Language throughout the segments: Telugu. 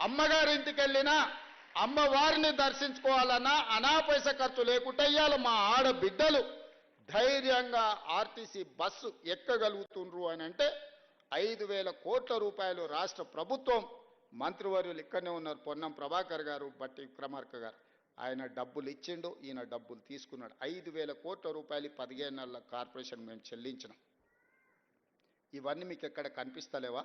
అమ్మగారింటికి వెళ్ళినా అమ్మవారిని దర్శించుకోవాలన్నా అనా పైస ఖర్చు లేకుండా ఇయ్యాల మా ఆడబిడ్డలు. ధైర్యంగా ఆర్టీసీ బస్సు ఎక్కగలుగుతుండ్రు అని అంటే ఐదు వేల కోట్ల రూపాయలు రాష్ట్ర ప్రభుత్వం మంత్రివర్యులు ఇక్కడనే ఉన్నారు. పొన్నం ప్రభాకర్ గారు బట్టి విక్రమార్క గారు. ఆయన డబ్బులు ఇచ్చిండు ఈయన డబ్బులు తీసుకున్నాడు. ఐదు వేల కోట్ల రూపాయలు పదిహేను నెలల కార్పొరేషన్ మేము చెల్లించినాం. ఇవన్నీ మీకు ఎక్కడ కనిపిస్తలేవా?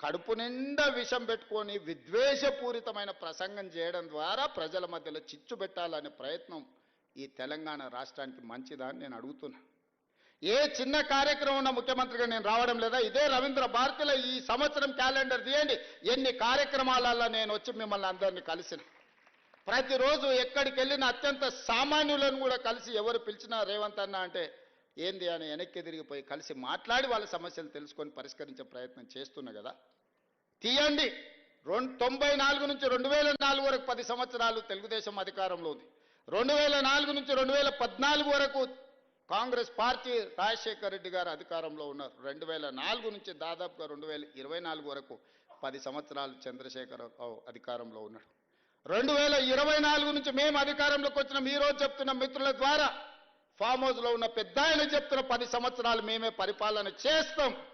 కడుపు నిండా విషం పెట్టుకొని విద్వేషపూరితమైన ప్రసంగం చేయడం ద్వారా ప్రజల మధ్యలో చిచ్చు పెట్టాలనే ప్రయత్నం ఈ తెలంగాణ రాష్ట్రానికి మంచిదా అని నేను అడుగుతున్నా. ఏ చిన్న కార్యక్రమం ఉన్న ముఖ్యమంత్రిగా నేను రావడం లేదా? ఇదే రవీంద్ర భారతిలో ఈ సంవత్సరం క్యాలెండర్ తీయండి. ఎన్ని కార్యక్రమాలలో నేను వచ్చి మిమ్మల్ని అందరినీ కలిసిన? ప్రతిరోజు ఎక్కడికి వెళ్ళిన అత్యంత సామాన్యులను కూడా కలిసి ఎవరు పిలిచినా రేవంత్ అన్న అంటే ఏంది అని వెనక్కి తిరిగిపోయి కలిసి మాట్లాడి వాళ్ళ సమస్యలు తెలుసుకొని పరిష్కరించే ప్రయత్నం చేస్తున్నా కదా. తీయండి. రెండు తొంభై నాలుగు నుంచి రెండు వేల నాలుగు వరకు పది సంవత్సరాలు తెలుగుదేశం అధికారంలో ఉంది. రెండు వేల నాలుగు నుంచి రెండు వేల పద్నాలుగు వరకు కాంగ్రెస్ పార్టీ రాజశేఖర్ రెడ్డి గారు అధికారంలో ఉన్నారు. రెండు వేల నాలుగు నుంచి దాదాపుగా రెండు వేల ఇరవై నాలుగు వరకు పది సంవత్సరాలు చంద్రశేఖర్ అధికారంలో ఉన్నాడు రెండు వేల ఇరవై నాలుగు నుంచి మేము అధికారంలోకి వచ్చిన. మీరు రోజు చెప్తున్న మిత్రుల ద్వారా ఫామ్ హౌస్లో ఉన్న పెద్ద ఆయన చెప్తున్న పది సంవత్సరాలు మేమే పరిపాలన చేస్తాం.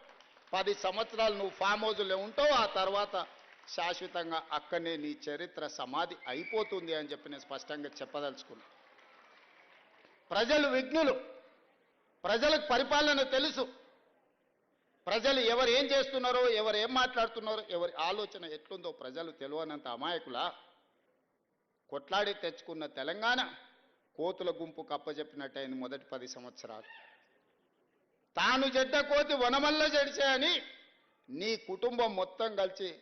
పది సంవత్సరాలు నువ్వు ఫామ్ హౌస్లో ఉంటావు ఆ తర్వాత శాశ్వతంగా అక్కడనే నీ చరిత్ర సమాధి అయిపోతుంది అని చెప్పి నేను స్పష్టంగా చెప్పదలుచుకున్నా. ప్రజలు విఘ్నులు. ప్రజలకు పరిపాలన తెలుసు. ప్రజలు ఎవరు ఏం చేస్తున్నారో ఎవరు ఏం మాట్లాడుతున్నారో ఎవరి ఆలోచన ఎట్లుందో ప్రజలు తెలియనంత అమాయకులా. కొట్లాడి తెచ్చుకున్న తెలంగాణ కోతుల గుంపు కప్పజెప్పినట్టయింది మొదటి పది సంవత్సరాలు. తాను చెడ్డ కోతి వనమల్ల చెడిచాయని నీ కుటుంబం మొత్తం కలిసి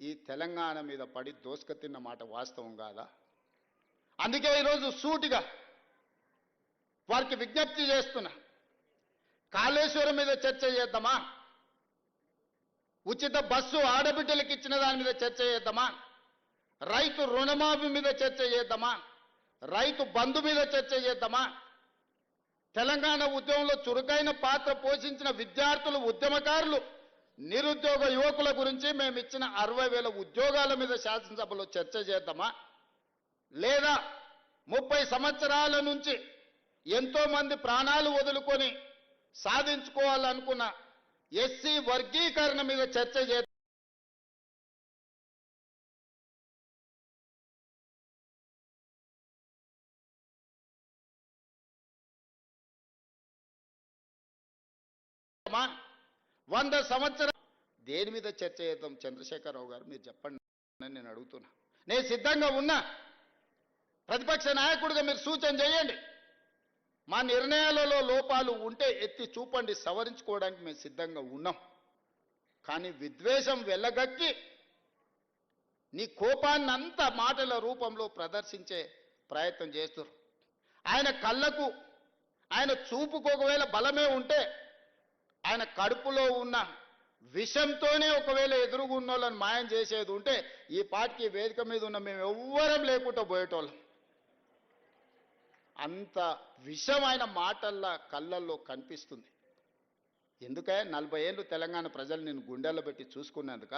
ఈ తెలంగాణ మీద పడి దోసుక తిన్న మాట వాస్తవం కాదా? అందుకే ఈరోజు సూటిగా వారికి విజ్ఞప్తి చేస్తున్నా. కాళేశ్వరం మీద చర్చ చేద్దామా? ఉచిత బస్సు ఆడబిడ్డలకు ఇచ్చిన దాని మీద చర్చ చేద్దామా? రైతు రుణమాఫీ మీద చర్చ చేద్దామా? రైతు బంధు మీద చర్చ చేద్దామా? తెలంగాణ ఉద్యమంలో చురుకైన పాత్ర పోషించిన విద్యార్థులు ఉద్యమకారులు నిరుద్యోగ యువకుల గురించి మేము ఇచ్చిన అరవై వేల ఉద్యోగాల మీద శాసనసభలో చర్చ చేద్దామా? లేదా ముప్పై సంవత్సరాల నుంచి ఎంతో మంది ప్రాణాలు వదులుకొని సాధించుకోవాలనుకున్న ఎస్సీ వర్గీకరణ మీద చర్చ చేద్దాం చేద్దామా? వంద సంవత్సరం దేని మీద చర్చ చేద్దాం? చంద్రశేఖరరావు గారు మీరు చెప్పండి అని నేను అడుగుతున్నా. నేను సిద్ధంగా ఉన్నా. ప్రతిపక్ష నాయకుడిగా మీరు సూచన చేయండి. మా నిర్ణయాలలో లోపాలు ఉంటే ఎత్తి చూపండి. సవరించుకోవడానికి మేము సిద్ధంగా ఉన్నాం. కానీ విద్వేషం వెళ్ళగక్కి నీ కోపాన్ని అంతా మాటల రూపంలో ప్రదర్శించే ప్రయత్నం చేస్తారు ఆయన కళ్ళకు ఆయన చూపుకు ఒకవేళ బలమే ఉంటే ఆయన కడుపులో ఉన్న విషంతోనే ఒకవేళ ఎదురుగున్న వాళ్ళని మాయం చేసేది ఉంటే ఈ పాటికి వేదిక మీద ఉన్న మేము ఎవ్వరం లేకుండా పోయేటోళ్ళం. అంత విషమైన మాటల్లా కళ్ళల్లో కనిపిస్తుంది. ఎందుకే నలభై ఏళ్ళు తెలంగాణ ప్రజలు నేను గుండెల్లో పెట్టి చూసుకున్నందుక?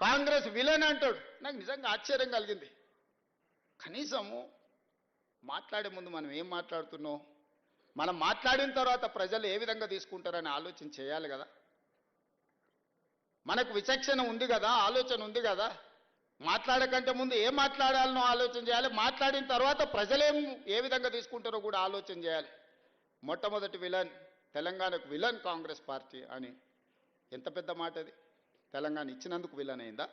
కాంగ్రెస్ విలన్ అంటాడు. నాకు నిజంగా ఆశ్చర్యం కలిగింది. కనీసము మాట్లాడే ముందు మనం ఏం మాట్లాడుతున్నాం? మనం మాట్లాడిన తర్వాత ప్రజలు ఏ విధంగా తీసుకుంటారని ఆలోచన చేయాలి కదా? మనకు విచక్షణ ఉంది కదా ఆలోచన ఉంది కదా? మాట్లాడకంటే ముందు ఏం మాట్లాడాలనో ఆలోచన చేయాలి. మాట్లాడిన తర్వాత ప్రజలేం ఏ విధంగా తీసుకుంటారో కూడా ఆలోచన చేయాలి. మొట్టమొదటి విలన్ తెలంగాణకు విలన్ కాంగ్రెస్ పార్టీ అని. ఎంత పెద్ద మాట అది? తెలంగాణ ఇచ్చినందుకు విలన్ అయిందా?